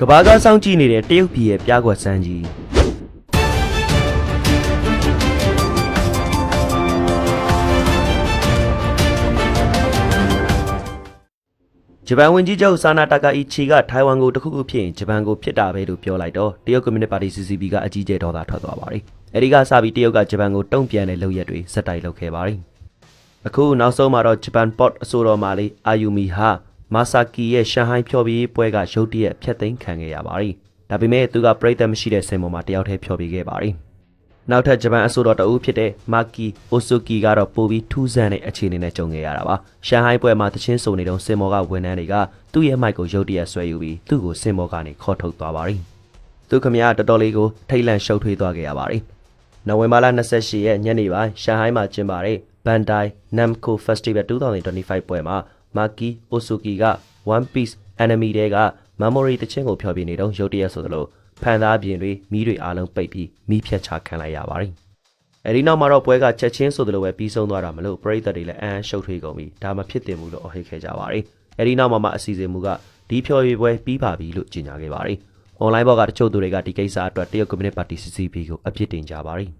ကဘာကစောင့်ကြည့်နေတဲ့တရုတ်ပြည်ရဲ့ပြားကွက်စမ်းကြီးဂျပန်ဝန်ကြီးချုပ်ဆာနာတာကာအီချီကထိုင်ဝမ်ကိုတခုခုဖြစ်ရင်ဂျပန်ကိုဖြစ်တာပဲလို့ပြောလိုက်တော့တရုတ်ကွန်မြူနစ်ပါတီ CCP ကအကြီးကျယ်ဒေါသထွက်သွားပါတယ်။အဲဒီကစပြီးတရုတ်ကဂျပန်ကိုတုံ့ပြန်တဲ့လုပ်ရက်တွေစက်တိုက်လုပ်ခဲ့ပါတယ်။အခုနောက်ဆုံးမှာတော့ဂျပန်ပေါ့အဆိုတော်မာလေးအာယူမီဟာ မာဆာကီရဲ့ရှန်ဟိုင်းဖျော်ဖြေရေးပွဲကရုတ်တရက်ဖျက်သိမ်းခံခဲ့ရပါတယ်။ဒါပေမဲ့သူကပြိသက်မရှိတဲ့စင်ပေါ်မှာတယောက်တည်းဖျော်ဖြေခဲ့ပါတယ်။နောက်ထပ်ဂျပန်အဆိုတော်တအုပ်ဖြစ်တဲ့မာကီအိုဆိုကီကတော့ပိုပြီးထူးဆန်းတဲ့အခြေအနေနဲ့ကြုံခဲ့ရတာပါ။ရှန်ဟိုင်းပွဲမှာတချင်းစုံနေတုန်းစင်မော်ကဝန်ထမ်းတွေကသူ့ရဲ့မိုက်ကိုရုတ်တရက်ဆွဲယူပြီးသူ့ကိုစင်မော်ကနေခေါ်ထုတ်သွားပါတယ်။သူခမရတော်တော်လေးကိုထိတ်လန့်ရှုပ်ထွေးသွားခဲ့ရပါတယ်။နိုဝင်ဘာလ28ရက်ညနေပိုင်းရှန်ဟိုင်းမှာကျင်းပတဲ့ Bandai Namco Festival 2025ပွဲမှာ မာကီအိုဆူကီက One Piece Enemy တဲက Memory တချင်းကိုဖျော်ပြနေတော့ရုတ်တရက်ဆိုသလိုဖန်သားပြင်တွေမီးတွေအားလုံးပိတ်ပြီးမီးဖြတ်ချခံလိုက်ရပါတယ်။အဲဒီနောက်မှာတော့ပွဲကချက်ချင်းဆိုသလိုပဲပြီးဆုံးသွားတာမလို့ပရိသတ်တွေလည်းအမ်းရှုပ်ထွေးကုန်ပြီးဒါမဖြစ်တင်ဘူးလို့အဟိတ်ခဲ့ကြပါတယ်။အဲဒီနောက်မှာမှအစီအစဉ်မူကဒီဖျော်ဖြေပွဲပြီးပါပြီလို့ကြေညာခဲ့ပါတယ်။ online ဘောကတချို့သူတွေကဒီကိစ္စအတွက်တရုတ်ကွန်မြူနစ်ပါတီ CCP ကိုအပြစ်တင်ကြပါတယ်။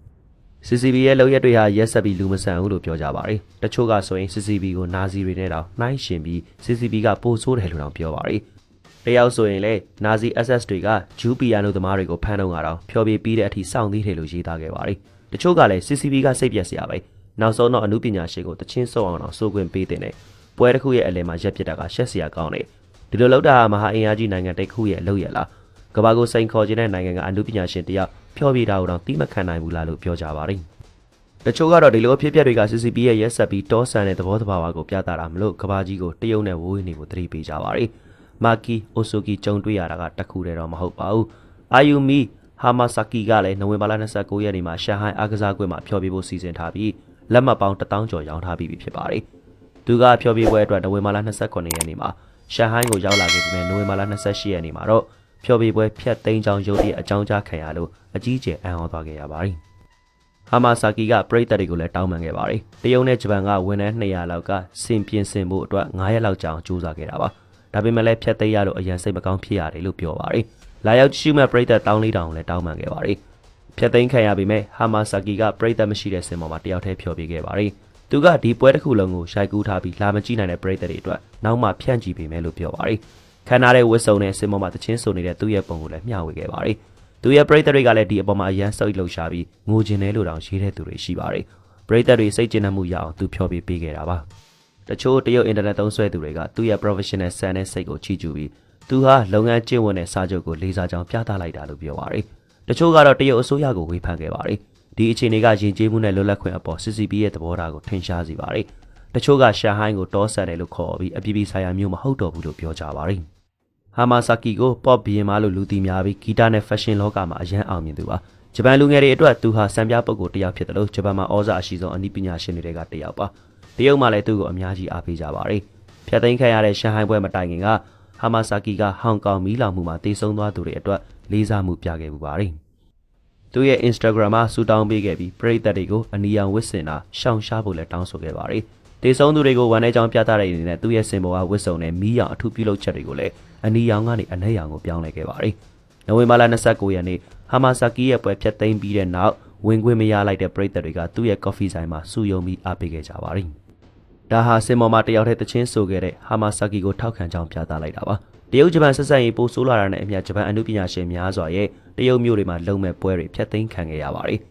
CCB ရဲ့လုပ်ရက်တွေဟာရက်ဆက်ပြီးလူမဆန်ဘူးလို့ပြောကြပါတယ်။တချို့ကဆိုရင် CCB ကိုနာဇီတွေနဲ့တောင်နှိုင်းယှဉ်ပြီး CCB ကပိုဆိုးတယ်လို့တောင်ပြောပါတယ်။တယောက်ဆိုရင်လည်းနာဇီ SS တွေကဂျူးပီယာနိုသမားတွေကိုဖမ်းတော့ကတော့ဖျော်ပြပြီးတဲ့အထိစောင့်သေးတယ်လို့ရေးသားခဲ့ပါတယ်။တချို့ကလည်း CCB ကစိတ်ပြက်စရာပဲ။နောက်ဆုံးတော့အမှုပညာရှင်ကိုတချင်းစုံအောင်တော့စိုးခွင့်ပေးတဲ့နဲ့ပွဲတစ်ခုရဲ့အလယ်မှာရက်ပစ်တာကရှက်စရာကောင်းတယ်။ဒီလိုလောက်တာဟာမဟာအင်အားကြီးနိုင်ငံတစ်ခုရဲ့အလုပ်ရလား။ ကမ္ဘာကိုစိန်ခေါ်ခြင်းတဲ့နိုင်ငံကအမှုပညာရှင်တယောက်ဖျော်ပြတာကိုတော့တီးမခံနိုင်ဘူးလားလို့ပြောကြပါတယ်။တချို့ကတော့ဒီလိုအဖြစ်အပျက်တွေက CCP ရဲ့ရက်ဆက်ပြီးတောဆန်တဲ့သဘောတဘာဝကိုပြသတာမလို့ကဘာကြီးကိုတရုတ်နဲ့ဝေးနေဖို့သတိပေးကြပါရယ်။မာကီအိုဆိုကီကြုံတွေ့ရတာကတခုတည်းတော့မဟုတ်ပါဘူး။အာယူမီဟာမာဆာကီကလည်းနိုဝင်ဘာလ29ရက်နေ့မှာရှန်ဟိုင်းအားကစားကွင်းမှာဖျော်ပြဖို့စီစဉ်ထားပြီးလက်မှတ်ပေါင်း1000ကျော်ရောင်းထားပြီးပြီဖြစ်ပါတယ်။သူကဖျော်ပြပွဲအတွက်နိုဝင်ဘာလ29ရက်နေ့မှာရှန်ဟိုင်းကိုရောက်လာခဲ့ပြီးနိုဝင်ဘာလ28ရက်နေ့မှာတော့ ဖျော်ပြပွဲဖျက်သိမ်းကြောင်းရုတ်တရက်အကြောင်းကြားခံရလို့အကြီးအကျယ်အံ့ဩသွားခဲ့ရပါတယ်။ဟာမာဆာကီကပရိသတ်တွေကိုလည်းတောင်းပန်ခဲ့ပါတယ်။တရုတ်နဲ့ဂျပန်ကဝန်ထမ်း200လောက်ကစင်ပြင်ဆင်ဖို့အတွက်9ရက်လောက်ကြာအောင်ကြိုးစားခဲ့တာပါ။ဒါပေမဲ့လည်းဖျက်သိမ်းရလို့အရန်စိတ်မကောင်းဖြစ်ရတယ်လို့ပြောပါတယ်။လာရောက်ကြည့်ရှုမဲ့ပရိသတ်တောင်းလေးတောင်ကိုလည်းတောင်းပန်ခဲ့ပါတယ်။ဖျက်သိမ်းခံရပေမဲ့ဟာမာဆာကီကပရိသတ်မရှိတဲ့စင်ပေါ်မှာတယောက်တည်းဖျော်ပြခဲ့ပါတယ်။သူကဒီပွဲတစ်ခုလုံးကိုရှိုက်ကူးထားပြီးလာမကြည့်နိုင်တဲ့ပရိသတ်တွေအတွက်နောက်မှဖြန့်ကြည့်ပေးမယ်လို့ပြောပါတယ်။ ခန္ဓာတဲ့ဝစ်စုံနဲ့စင်ပေါ်မှာတချင်းဆိုနေတဲ့သူ့ရဲ့ပုံကိုလည်းမျှဝေခဲ့ပါတယ်။သူရဲ့ပရိသတ်တွေကလည်းဒီအပေါ်မှာအရန်စိတ်လှုပ်ရှားပြီးငိုကျင်တယ်လို့တောင်ရေးတဲ့သူတွေရှိပါတယ်။ပရိသတ်တွေစိတ်ကျဉ်နှံ့မှုရအောင်သူဖျော်ပြပေးခဲ့တာပါ။တချို့တရုတ်အင်တာနက်သုံးစွဲသူတွေကသူ့ရဲ့ professional ဆန်တဲ့စိတ်ကိုချီးကျူးပြီးသူဟာလုပ်ငန်းကျင့်ဝတ်တဲ့စာချုပ်ကိုလေးစားကြောင်းပြသလိုက်တာလို့ပြောပါတယ်။တချို့ကတော့တရုတ်အစိုးရကိုဝေဖန်ခဲ့ပါတယ်။ဒီအခြေအနေကယဉ်ကျေးမှုနဲ့လွတ်လပ်ခွင့်အပေါ် CCP ရဲ့သဘောထားကိုထင်ရှားစေပါတယ်။ တချို့ကရှန်ဟိုင်းကိုတောဆန်တယ်လို့ခေါ်ပြီးအပြည်ပြည်ဆိုင်ရာမျိုးမဟုတ်တော့ဘူးလို့ပြောကြပါတယ်။ဟာမာဆာကီကိုပေါ့ဘီယင်မာလို့လူသိများပြီးဂီတနဲ့ဖက်ရှင်လောကမှာအရန်အောင်မြင်သူပါဂျပန်လူငယ်တွေအတွက်သူဟာစံပြပုဂ္ဂိုလ်တစ်ယောက်ဖြစ်တယ်လို့ဂျပန်မှာဩဇာအရှိဆုံးအနည်းပညာရှင်တွေကတစ်ယောက်ပါတရုတ်မှလည်းသူ့ကိုအများကြီးအားပေးကြပါတယ်ဖြတ်သိမ်းခံရတဲ့ရှန်ဟိုင်းပွဲမတိုင်ခင်ကဟာမာဆာကီကဟောင်ကောင်မီးလောင်မှုမှာတေဆုံးသွားသူတွေအတွက်လေးစားမှုပြခဲ့ပူပါတယ်သူရဲ့ Instagram မှာဆူတောင်းပေးခဲ့ပြီးပရိသတ်တွေကိုအနီရောင်ဝစ်စင်တာရှောင်ရှားဖို့လည်းတောင်းဆိုခဲ့ပါတယ် တေဆုံးသူတွေကိုဝန်ထဲကြောင်းပြသတဲ့အနေနဲ့သူ့ရဲ့စင်ပေါ်ကဝစ်စုံနဲ့မီးရောင်အထူးပြုလုပ်ချက်တွေကိုလည်းအနီရောင်ကနေအနှဲ့ရောင်ကိုပြောင်းလဲခဲ့ပါတယ်။နိုဝင်ဘာလ29ရက်နေ့ဟာမာဆာကီရဲ့ပွဲဖြတ်သိမ်းပြီးတဲ့နောက်ဝင်ခွင့်မရလိုက်တဲ့ပရိသတ်တွေကသူ့ရဲ့ကော်ဖီဆိုင်မှာစုယုံပြီးအားပေးခဲ့ကြပါတယ်။ဒါဟာစင်ပေါ်မှာတယောက်တည်းတချင်းဆိုခဲ့တဲ့ဟာမာဆာကီကိုထောက်ခံကြောင်းပြသလိုက်တာပါ။တရုတ်ဂျပန်ဆက်ဆံရေးပိုဆိုးလာတာနဲ့အမျှဂျပန်အမှုပညာရှင်များစွာရဲ့တရုတ်မျိုးတွေမှာလုံမဲ့ပွဲတွေဖျက်သိမ်းခံခဲ့ရပါတယ်။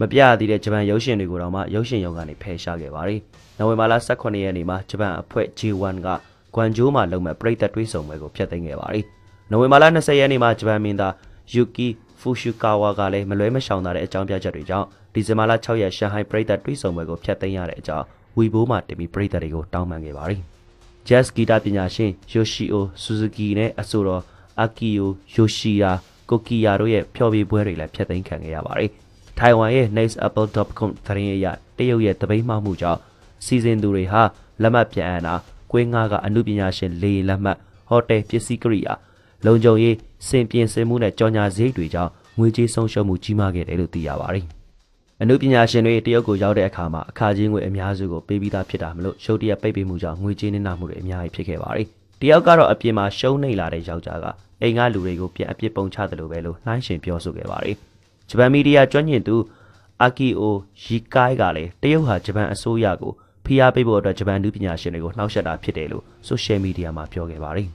မပြရသေးတဲ့ဂျပန်ရုပ်ရှင်တွေကိုတော့မှရုပ်ရှင်ရုံကနေဖယ်ရှားခဲ့ပါတယ်။နိုဝင်ဘာလ18ရက်နေ့မှာဂျပန်အဖွဲ့ J1 ကဂွမ်ဂျိုးမှာလုံမဲ့ပြည်သက်တွေးဆုံပွဲကိုဖျက်သိမ်းခဲ့ပါတယ်။နိုဝင်ဘာလ20ရက်နေ့မှာဂျပန်မင်းသားယူကီဖူရှူကာဝါကလည်းမလွဲမရှောင်သာတဲ့အကြောင်းပြချက်တွေကြောင့်ဒီဇင်ဘာလ6ရက်ရှန်ဟိုင်းပြည်သက်တွေးဆုံပွဲကိုဖျက်သိမ်းရတဲ့အကြောင်းဝီဘိုးမှာတင်ပြီးပြည်သက်တွေကိုတောင်းပန်ခဲ့ပါတယ်။ Jazz ဂီတပညာရှင် Yoshio Suzuki နဲ့အဆိုတော် Akio Yoshida Kokiya တို့ရဲ့ဖျော်ဖြေပွဲတွေလည်းဖျက်သိမ်းခံခဲ့ရပါတယ်။ ထိုင်ဝမ်ရဲ့ nextapple.com သတင်းအရတရုတ်ရဲ့တပိတ်မှောက်မှုကြောင့်စီစဉ်သူတွေဟာလက်မှတ်ပြန်အပ်တာကွင်းငါးကအမှုပညာရှင်လေလက်မှတ်ဟိုတယ်ပစ္စည်းကိရိယာလုံခြုံရေးစင်ပြင်ဆင်မှုနဲ့ကြော်ညာစရိတ်တွေကြောင့်ငွေကြေးဆုံးရှုံးမှုကြီးမားခဲ့တယ်လို့သိရပါတယ်။အမှုပညာရှင်တွေတရုတ်ကိုရောက်တဲ့အခါမှာအခကြေးငွေအများစုကိုပေးပြီးသားဖြစ်တာမလို့ရုတ်တရက်ပိတ်ပင်မှုကြောင့်ငွေကြေးနစ်နာမှုတွေအများကြီးဖြစ်ခဲ့ပါတယ်တယောက်ကတော့အပြင်မှာရှုံးနေလာတဲ့ယောက်ျားကအိမ်ကလူတွေကိုပြန်အပြစ်ပုံချတယ်လို့ပဲလို့နှိုင်းရှင်ပြောဆိုခဲ့ပါတယ် ဂျပန်မီဒီယာကျွမ်းကျင်သူအာကီအိုရီကိုင်ကလည်းတရုတ်ဟာဂျပန်အစိုးရကိုဖိအားပေးဖို့အတွက်ဂျပန်လူပညာရှင်တွေကိုနှောက်ယှက်တာဖြစ်တယ်လို့ဆိုရှယ်မီဒီယာမှာပြောခဲ့ပါတယ်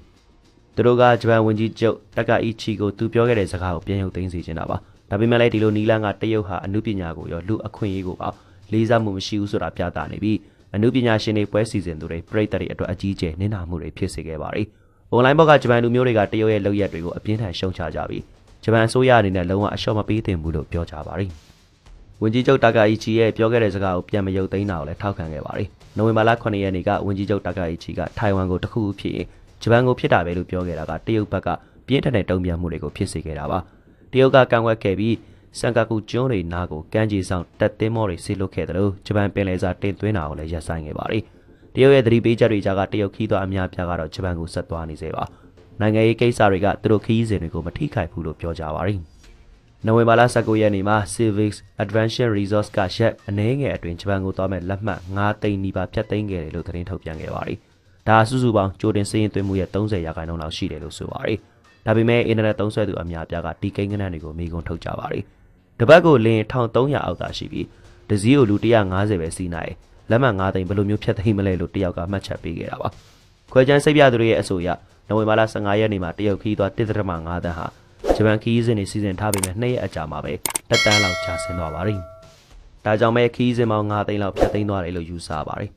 သူတို့ကဂျပန်ဝန်ကြီးချုပ်တက်ကအီချီကိုသူပြောခဲ့တဲ့စကားကိုပြန်ရုပ်သိမ်းစေချင်တာပါဒါပေမဲ့လည်းဒီလိုနီလန်ကတရုတ်ဟာအမှုပညာကိုရောလူအခွင့်အရေးကိုပါလေးစားမှုမရှိဘူးဆိုတာပြသနေပြီးအမှုပညာရှင်တွေပွဲစီစဉ်သူတွေပြည်သက်တွေအတွက်အကြီးအကျယ်နင်နာမှုတွေဖြစ်စေခဲ့ပါတယ်။ online ဘောက်ကဂျပန်လူမျိုးတွေကတရုတ်ရဲ့လုပ်ရက်တွေကိုအပြင်းထန်ရှုံချကြပြီး ဂျပန်အစိုးရအနေနဲ့လုံးဝအလျှော့မပေးသင့်ဘူးလို့ပြောကြပါတယ်။ဝန်ကြီးချုပ်တာကာအီချီရဲ့ပြောခဲ့တဲ့စကားကိုပြန်မယုတ်သိမ်းတာကိုလည်းထောက်ခံခဲ့ပါတယ်။နိုဝင်ဘာလ9ရက်နေ့ကဝန်ကြီးချုပ်တာကာအီချီကထိုင်ဝမ်ကိုတခုခုဖြစ်ရင်ဂျပန်ကိုဖြစ်တာပဲလို့ပြောခဲ့တာကတရုတ်ဘက်ကပြင်းထန်တဲ့တုံ့ပြန်မှုတွေကိုဖြစ်စေခဲ့တာပါ။တရုတ်ကကန့်ကွက်ခဲ့ပြီးစန်ကာကူကျွန်းတွေနားကိုကမ်းခြေဆောင်တက်သင်းမောတွေဆေးလွတ်ခဲ့တယ်လို့ဂျပန်ပင်လယ်စာတင်သွင်းတာကိုလည်းရပ်ဆိုင်းခဲ့ပါတယ်။တရုတ်ရဲ့သတိပေးချက်တွေကြားကတရုတ်ခီးသွားအများပြားကတော့ဂျပန်ကိုဆက်သွားနေစေပါ။ နိုင်ငံရေးကိစ္စတွေကသူတို့ခီးစဉ်တွေကိုမထိခိုက်ဘူးလို့ပြောကြပါရီ။နိုဝင်ဘာလ19ရက်နေ့မှာ Civics Adventure Resource ကရက်အနည်းငယ်အတွင်းဂျပန်ကိုသွားမဲ့လက်မှတ်9သိန်းနီးပါးဖြတ်သိမ်းခဲ့တယ်လို့သတင်းထုတ်ပြန်ခဲ့ပါရီ။ဒါစုစုပေါင်းကြိုတင်စည်ရင်သွင်းမှုရဲ့30ရာခိုင်နှုန်းလောက်ရှိတယ်လို့ဆိုပါရီ။ဒါပေမဲ့အင်တာနက်သုံးစွဲသူအများပြားကဒီကိန်းဂဏန်းတွေကိုမိကုံထုတ်ကြပါရီ။တပတ်ကိုလင်း1300အောက်သာရှိပြီးတစည်းကိုလူ150ပဲစီးနိုင်လက်မှတ်9သိန်းဘယ်လိုမျိုးဖြတ်သိမ်းမလဲလို့တယောက်ကမှတ်ချက်ပေးခဲ့တာပါခွဲချမ်းစိတ်ပြသူတွေရဲ့အဆိုအရ နိုဝင်ဘာလ15ရက်နေ့မှာတရုတ်ခီးသွား1.5တန်းဟာဂျပန်ခီးစဉ်တွေစီစဉ်ထားပြီးမှနှစ်ရက်အကြာမှာပဲတက်တန်းလောက်ကြာဆင်းသွားပါပြီဒါကြောင့်ပဲခီးစဉ်ပေါင်း9သိန်းလောက်ဖြတ်သိမ်းသွားတယ်လို့ယူဆပါတယ်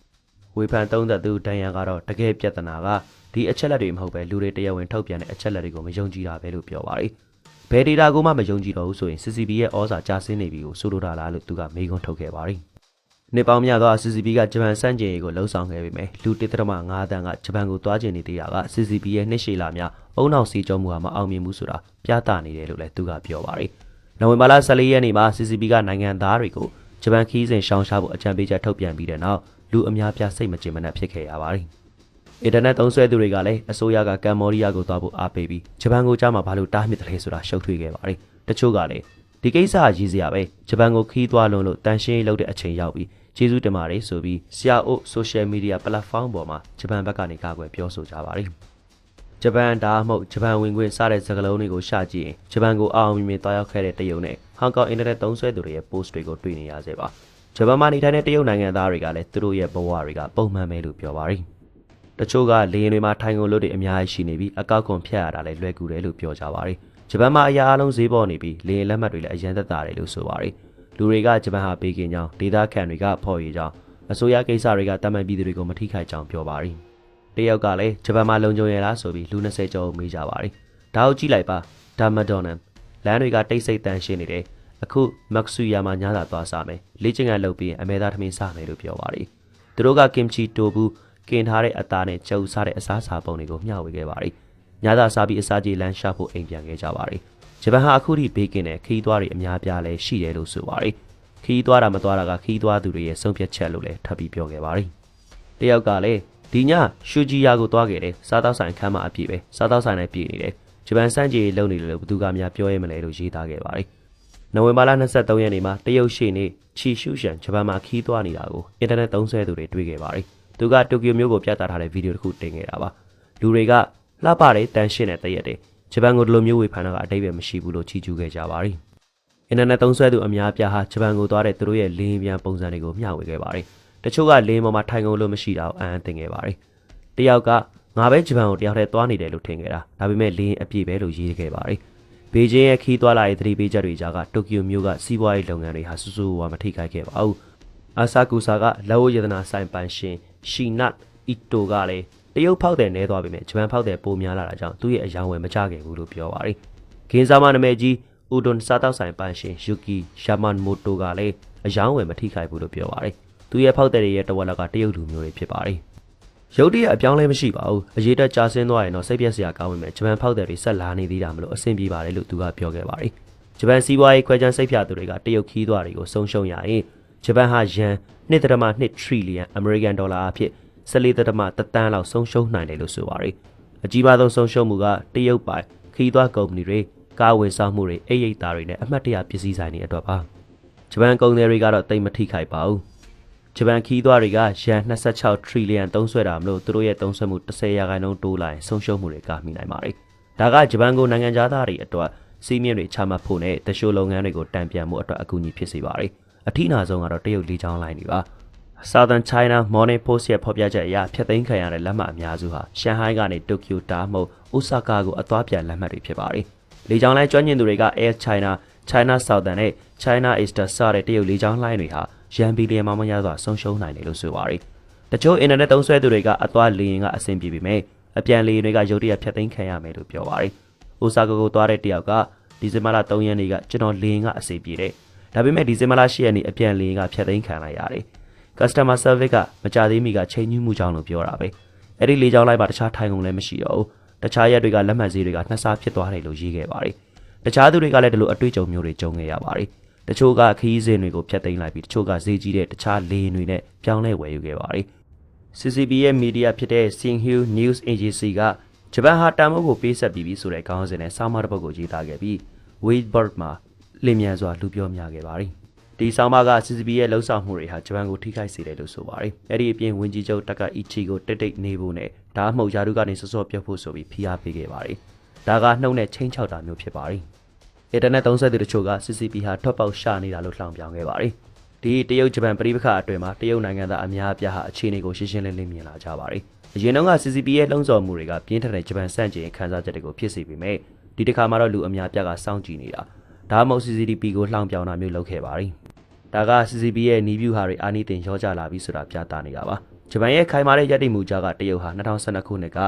ဝေဖန်သုံးသက်သူဒန်ရန်ကတော့တကယ်ပြဿနာကဒီအချက်လက်တွေမဟုတ်ပဲလူတွေတရားဝင်ထုတ်ပြန်တဲ့အချက်လက်တွေကိုမယုံကြည်တာပဲလို့ပြောပါတယ်ဘယ် data ကိုမှမယုံကြည်တော့ဘူးဆိုရင် CCP ရဲ့ဩဇာကျဆင်းနေပြီကိုဆိုလိုတာလားလို့သူကမေးခွန်းထုတ်ခဲ့ပါတယ်။ နှစ်ပေါင်းများသော CCP ကဂျပန်စန့်ကျင်ရေးကိုလှုံ့ဆော်ခဲ့ပေမဲ့လူ1.5တန်းကဂျပန်ကိုတွားကျင်နေသေးတာက CCP ရဲ့နှစ်ရှည်လာများအုံနောက်စီးကြောမှုဟာမအောင်မြင်ဘူးဆိုတာပြသနေတယ်လို့လည်းသူကပြောပါတယ်။နိုဝင်ဘာလ14ရက်နေ့မှာ CCP ကနိုင်ငံသားတွေကိုဂျပန်ခီးစဉ်ရှောင်ရှားဖို့အကြံပေးချက်ထုတ်ပြန်ပြီးတဲ့နောက်လူအများပြစိတ်မကျေမနပ်ဖြစ်ခဲ့ရပါတယ်။အင်တာနက်သုံးစွဲသူတွေကလည်းအစိုးရကကမ်ဘောဒီးယားကိုသွားဖို့အားပေးပြီးဂျပန်ကိုကြားမှာဘာလို့တားမြစ်တယ်လဲဆိုတာရှုပ်ထွေးခဲ့ပါတယ်။တချို့ကလည်းဒီကိစ္စရည်စရာပဲဂျပန်ကိုခီးသွားလုံးလို့တန်ရှင်းလုပ်တဲ့အချိန်ရောက်ပြီး ကျေးဇူးတင်ပါတယ်ဆိုပြီးဆရာအုပ် social media platform ပေါ်မှာဂျပန်ဘက်ကနေကာကွယ်ပြောဆိုကြပါတယ်။ဂျပန်ဒါမှမဟုတ်ဂျပန်ဝင်ခွင့်စတဲ့စကားလုံးတွေကိုရှာကြည့်ရင်ဂျပန်ကိုအောင်မြင်မြင်တွားရောက်ခဲ့တဲ့တရုတ်နဲ့ဟောင်ကောင်အင်တာနက်သုံးစွဲသူတွေရဲ့ post တွေကိုတွေ့နေရစေပါ။ဂျပန်မှာနေထိုင်တဲ့တရုတ်နိုင်ငံသားတွေကလည်းသူတို့ရဲ့ဘဝတွေကပုံမှန်ပဲလို့ပြောပါတယ်။တချို့ကလေရင်တွေမှာထိုင်ကုန်လို့တွေအများကြီးရှိနေပြီးအကောက်ခွန်ဖြတ်ရတာလည်းလွယ်ကူတယ်လို့ပြောကြပါတယ်။ဂျပန်မှာအရာအလုံးဈေးပေါ်နေပြီးလေရင်လက်မှတ်တွေလည်းအရန်သက်သာတယ်လို့ဆိုပါတယ်။ လူတွေကဂျပန်ဟာပေးကင်ကြောင်းဒေသခံတွေကဖော်ရည်ကြောင်းအစိုးရကိစ္စတွေကတမန်ပြည်သူတွေကိုမထိခိုက်ကြောင်းပြောပါတယ်။တယောက်ကလည်းဂျပန်မှာလုံခြုံရလားဆိုပြီးလူ20ကျော်မေးကြပါတယ်။ဒါကိုကြည့်လိုက်ပါဒါမဒွန်နန်လမ်းတွေကတိတ်ဆိတ်တန်ရှင်းနေတယ်။အခုမက်ဆူယာမှာညသာသွားစားမယ်။လေ့ကျင့်ခန်းလုပ်ပြီးအမေသားထမင်းစားမယ်လို့ပြောပါတယ်။သူတို့ကကင်ချီတိုဘူးကင်ထားတဲ့အသားနဲ့ကြုံစားတဲ့အစားအစာပုံတွေကိုမျှဝေခဲ့ပါတယ်။ညသာစားပြီးအစာကြီးလမ်းရှာဖို့အိမ်ပြန်ခဲ့ကြပါတယ်။ ဂျပန်ဟာအခုထိဘေးကင်းတဲ့ခီးသွားတွေအများပြားလဲရှိတယ်လို့ဆိုပါတယ်။ခီးသွားတာမသွားတာကခီးသွားသူတွေရဲ့ဆုံးဖြတ်ချက်လို့လည်းထပ်ပြီးပြောခဲ့ပါတယ်။တယောက်ကလည်းဒီညရှူဂျီယာကိုသွားခဲ့တယ်စားတောက်ဆိုင်ခန်းမအပြည့်ပဲစားတောက်ဆိုင်နဲ့ပြည့်နေတယ်ဂျပန်စန့်ကြီးလုံနေတယ်လို့ဘသူကများပြောရမလဲလို့ရေးသားခဲ့ပါတယ်။နိုဝင်ဘာလ23ရက်နေ့မှာတရုတ်ရှိနေချီရှုရှန်ဂျပန်မှာခီးသွားနေတာကိုအင်တာနက်သုံးစွဲသူတွေတွေ့ခဲ့ပါတယ်။သူကတိုကျိုမြို့ကိုပြသထားတဲ့ဗီဒီယိုတစ်ခုတင်ခဲ့တာပါလူတွေကလှပတဲ့တန်ရှင်းတဲ့တရက်တဲ့ ဂျပန်ကိုဒီလိုမျိုးဝေဖန်တာကအတိတ်ပဲမရှိဘူးလို့ချီးကျူးခဲ့ကြပါတယ်အင်တာနက်သုံးစွဲသူအများပြားဟာဂျပန်ကိုသွားတဲ့သူတို့ရဲ့လင်းပြန်ပုံစံတွေကိုမျှဝေခဲ့ပါတယ်တချို့ကလင်းပေါ်မှာထိုင်ကုန်လို့မရှိတာကိုအံ့အံ့တင်ခဲ့ပါတယ်တယောက်ကငါပဲဂျပန်ကိုတယောက်တည်းသွားနေတယ်လို့ထင်ခဲ့တာဒါပေမဲ့လင်းအပြည့်ပဲလို့ရေးခဲ့ပါတယ်ဘေကျင်းရဲ့ခီးသွားလာရေးသတိပေးချက်တွေကြားကတိုကျိုမြို့ကစီးပွားရေးလုပ်ငန်းတွေဟာဆူဆူဝါမထိခိုက်ခဲ့ပါဘူးအာဆာကူဆာကလက်ဝတ်ရတနာဆိုင်ပန်ရှင်ရှီနတ်အီတိုကလည်း တရုတ်ဖောက်တယ်နဲသွားပြီမဲ့ဂျပန်ဖောက်တယ်ပိုများလာတာကြောင့်သူ့ရဲ့အယောင်ဝယ်မကြခဲ့ဘူးလို့ပြောပါတယ်။ဂင်းစာမနာမည်ကြီးဥဒွန်စားတောက်ဆိုင်ပန်ရှင်ယူကီရှာမန်မိုတိုကလည်းအယောင်ဝယ်မထိခိုက်ဘူးလို့ပြောပါတယ်။သူရဲ့ဖောက်တယ်ရဲ့တဝက်လောက်ကတရုတ်လူမျိုးတွေဖြစ်ပါတယ်။ရုတ်တရက်အပြောင်းလဲမရှိပါဘူး။အရေးတက်ကြာဆင်းသွားရင်တော့စိတ်ပြက်စရာကောင်းပေမဲ့ဂျပန်ဖောက်တယ်တွေဆက်လာနေသေးတာမလို့အဆင်ပြေပါတယ်လို့သူကပြောခဲ့ပါတယ်။ဂျပန်စီးပွားရေးခွဲခြမ်းစိတ်ဖြာသူတွေကတရုတ်ခီးသွားတွေကိုဆုံးရှုံးရရင်ဂျပန်ဟာယန်1.2 trillion American dollar အဖြစ် 14တမတသန်းလောက်ဆုံးရှုံးနိုင်တယ်လို့ဆိုပါတယ်။အကြီးမားဆုံးဆုံးရှုံးမှုကတရုတ်ပိုင်ခီးသွွားကုမ္ပဏီတွေကားဝယ်ဆောင်မှုတွေအိတ်ရိတ်သားတွေနဲ့အမှတ်တရပစ္စည်းဆိုင်တွေအတွက်ပါ။ဂျပန်ကုန်သည်တွေကတော့တိတ်မထိခိုက်ပါဘူး။ဂျပန်ခီးသွားတွေကယန်26 trillion သုံးစွဲတာမလို့သူတို့ရဲ့သုံးစွဲမှု10ရာခိုင်နှုန်းတိုးလာရင်ဆုံးရှုံးမှုတွေကမိနိုင်ပါတယ်။ဒါကဂျပန်ကိုနိုင်ငံသားတွေအတွက်စီးမြင့်တွေချမှတ်ဖို့နဲ့တရှိုးလုပ်ငန်းတွေကိုတံပြန်မှုအတွက်အကူအညီဖြစ်စေပါတယ်။အထီးနာဆုံးကတော့တရုတ်လေးချောင်းလိုင်းတွေပါ။ Southern China Morning Post ရဲ့ဖော်ပြချက်အရဖျက်သိမ်းခံရတဲ့လက်မှတ်အများစုဟာရှန်ဟိုင်းကနေတိုကျိုတားမှုအိုဆာကာကိုအသွားပြန်လက်မှတ်တွေဖြစ်ပါတယ်။လေကြောင်းလိုင်းကျွမ်းကျင်သူတွေက Air China, China Southern နဲ့ China Eastern စတဲ့တရုတ်လေကြောင်းလိုင်းတွေဟာရန်ဘီလီယံမှမရစွာဆုံးရှုံးနိုင်တယ်လို့ဆိုပါတယ်။တချို့အင်တာနက်သုံးစွဲသူတွေကအသွားလေယာဉ်ကအဆင်ပြေပေမဲ့အပြန်လေယာဉ်တွေကရုတ်တရက်ဖျက်သိမ်းခံရမယ်လို့ပြောပါတယ်။အိုဆာကာကိုသွားတဲ့တယောက်ကဒီဇင်ဘာလ3ရက်နေ့ကကျွန်တော်လေယာဉ်ကအဆင်ပြေတယ်။ဒါပေမဲ့ဒီဇင်ဘာလ10ရက်နေ့အပြန်လေယာဉ်ကဖျက်သိမ်းခံလိုက်ရတယ်။ customer service ကမကြသေးမီကချိန်ညှိမှုကြောင့်လို့ပြောတာပဲ။အဲ့ဒီလေကြောင်းလိုက်ပါတခြားထိုင်ကုန်လည်းမရှိတော့ဘူး။တခြားရက်တွေကလက်မှတ်ဈေးတွေကနှစ်ဆဖြစ်သွားတယ်လို့ရေးခဲ့ပါတယ်။တခြားသူတွေကလည်းဒီလိုအတွေ့အကြုံမျိုးတွေကြုံခဲ့ရပါတယ်။တချို့ကခရီးစဉ်တွေကိုဖျက်သိမ်းလိုက်ပြီးတချို့ကဈေးကြီးတဲ့တခြားလေယာဉ်တွေနဲ့ပြောင်းလဲဝယ်ယူခဲ့ပါတယ်။ CCB ရဲ့မီဒီယာဖြစ်တဲ့ Xinhua News Agency ကဂျပန်ဟာတန်မိုးကိုပေးဆက်ပြီးပြီဆိုတဲ့ခေါင်းစဉ်နဲ့ဆောင်းပါးတစ်ပုဒ်ကိုရေးသားခဲ့ပြီး Weibo မှာလင်မြန်စွာလူပြောများခဲ့ပါတယ်။ ဒီဆောင်းပါးက CCB ရဲ့လှုပ်ဆောင်မှုတွေဟာဂျပန်ကိုထိခိုက်စေတယ်လို့ဆိုပါတယ်။အဲ့ဒီအပြင်ဝင်ကြီးချုပ်တက်ကအီချီကိုတိတ်တိတ်နေဖို့နဲ့ဒါအမှုရာထူးကနေစောစောပြတ်ဖို့ဆိုပြီးဖိအားပေးခဲ့ပါတယ်။ဒါကနှုတ်နဲ့ချင်းချောက်တာမျိုးဖြစ်ပါတယ်။အင်တာနက်သုံးစွဲသူတချို့က CCP ဟာထွက်ပေါက်ရှာနေတာလို့လှောင်ပြောင်ခဲ့ပါတယ်။ဒီတရုတ်ဂျပန်ပြည်ပခါအတွင်းမှာတရုတ်နိုင်ငံသားအများအပြားဟာအခြေအနေကိုရှင်းရှင်းလင်းလင်းမြင်လာကြပါတယ်။အရင်တုန်းက CCP ရဲ့လှုံ့ဆော်မှုတွေကပြင်းထန်တဲ့ဂျပန်စန့်ကျင်ခန်းစားချက်တွေကိုဖြစ်စေပေမဲ့ဒီတစ်ခါမှာတော့လူအများအပြားကစောင့်ကြည့်နေတာ။ ဒါမှမဟုတ် CCTV ကိုလှောင်ပြောင်တာမျိုးလုပ်ခဲ့ပါတယ်။ဒါက CCP ရဲ့နီးဗျူဟာတွေအာနိသင်ရောကြလာပြီဆိုတာပြသနေတာပါ။ဂျပန်ရဲ့ခိုင်မာတဲ့ရည်တည်မှုကြားကတရုတ်ဟာ2012ခုနှစ်က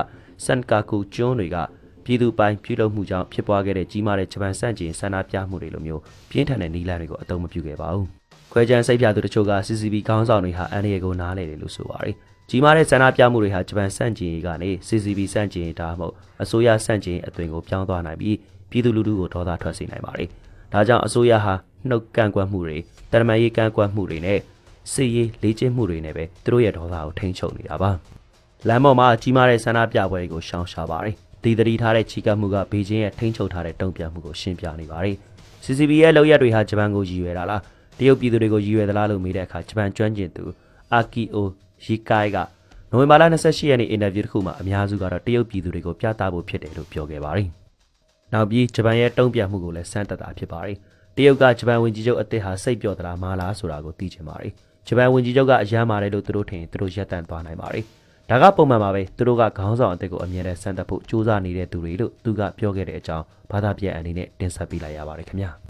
စန်ကာကူကျွန်းတွေကပြည်သူပိုင်ပြုလုပ်မှုကြောင့်ဖြစ်ပွားခဲ့တဲ့ကြီးမားတဲ့ဂျပန်စန့်ကျင်ဆန္ဒပြမှုတွေလိုမျိုးပြင်းထန်တဲ့နီလန်တွေကိုအသုံးမပြုခဲ့ပါဘူး။ခွဲခြမ်းစိတ်ပြသူတချို့က CCP ခေါင်းဆောင်တွေဟာအန်ဒီယေကိုနားလေတယ်လို့ဆိုပါတယ်။ကြီးမားတဲ့ဆန္ဒပြမှုတွေဟာဂျပန်စန့်ကျင်ရေးကနေ CCP စန့်ကျင်ရေးဒါမှမဟုတ်အစိုးရစန့်ကျင်ရေးအသွင်ကိုပြောင်းသွားနိုင်ပြီး ပြည်သူလူထုကိုဒေါသထွက်စေနိုင်ပါတယ်။ဒါကြောင့်အစိုးရဟာနှုတ်ကန့်ကွက်မှုတွေတရမန်ရေးကန့်ကွက်မှုတွေနဲ့စစ်ရေးလေ့ကျင့်မှုတွေနဲ့ပဲသူတို့ရဲ့ဒေါသကိုထိန်းချုပ်နေတာပါ။လမ်းပေါ်မှာကြီးမားတဲ့ဆန္ဒပြပွဲတွေကိုရှောင်ရှားပါတယ်။ဒီသတိထားတဲ့ချီကပ်မှုကဘေကျင်းရဲ့ထိန်းချုပ်ထားတဲ့တုံ့ပြန်မှုကိုရှင်းပြနေပါတယ်။ CCP ရဲ့လောက်ရက်တွေဟာဂျပန်ကိုရည်ရွယ်တာလားတရုတ်ပြည်သူတွေကိုရည်ရွယ်သလားလို့မေးတဲ့အခါဂျပန်ကျွမ်းကျင်သူအာကီအိုရီကိုင်ကနိုဝင်ဘာလ28ရက်နေ့အင်တာဗျူးတစ်ခုမှာအများစုကတော့တရုတ်ပြည်သူတွေကိုပြသဖို့ဖြစ်တယ်လို့ပြောခဲ့ပါတယ်။ နောက်ပြီးဂျပန်ရဲ့တုံ့ပြန်မှုကိုလည်းစမ်းသပ်တာဖြစ်ပါတယ်။တရုတ်ကဂျပန်ဝင်ကြီးချုပ်အသစ်ဟာစိတ်ပျော့သလားမလားဆိုတာကိုသိချင်ပါတယ်။ဂျပန်ဝင်ကြီးချုပ်ကအယမ်းပါတယ်လို့သူတို့ထင်သူတို့ရက်တန့်သွားနိုင်ပါတယ်။ဒါကပုံမှန်ပါပဲသူတို့ကခေါင်းဆောင်အသစ်ကိုအမြဲတမ်းစမ်းသပ်ဖို့ကြိုးစားနေတဲ့သူတွေလို့သူကပြောခဲ့တဲ့အကြောင်းဘာသာပြန်အနေနဲ့တင်ဆက်ပေးလိုက်ရပါတယ်ခင်ဗျာ။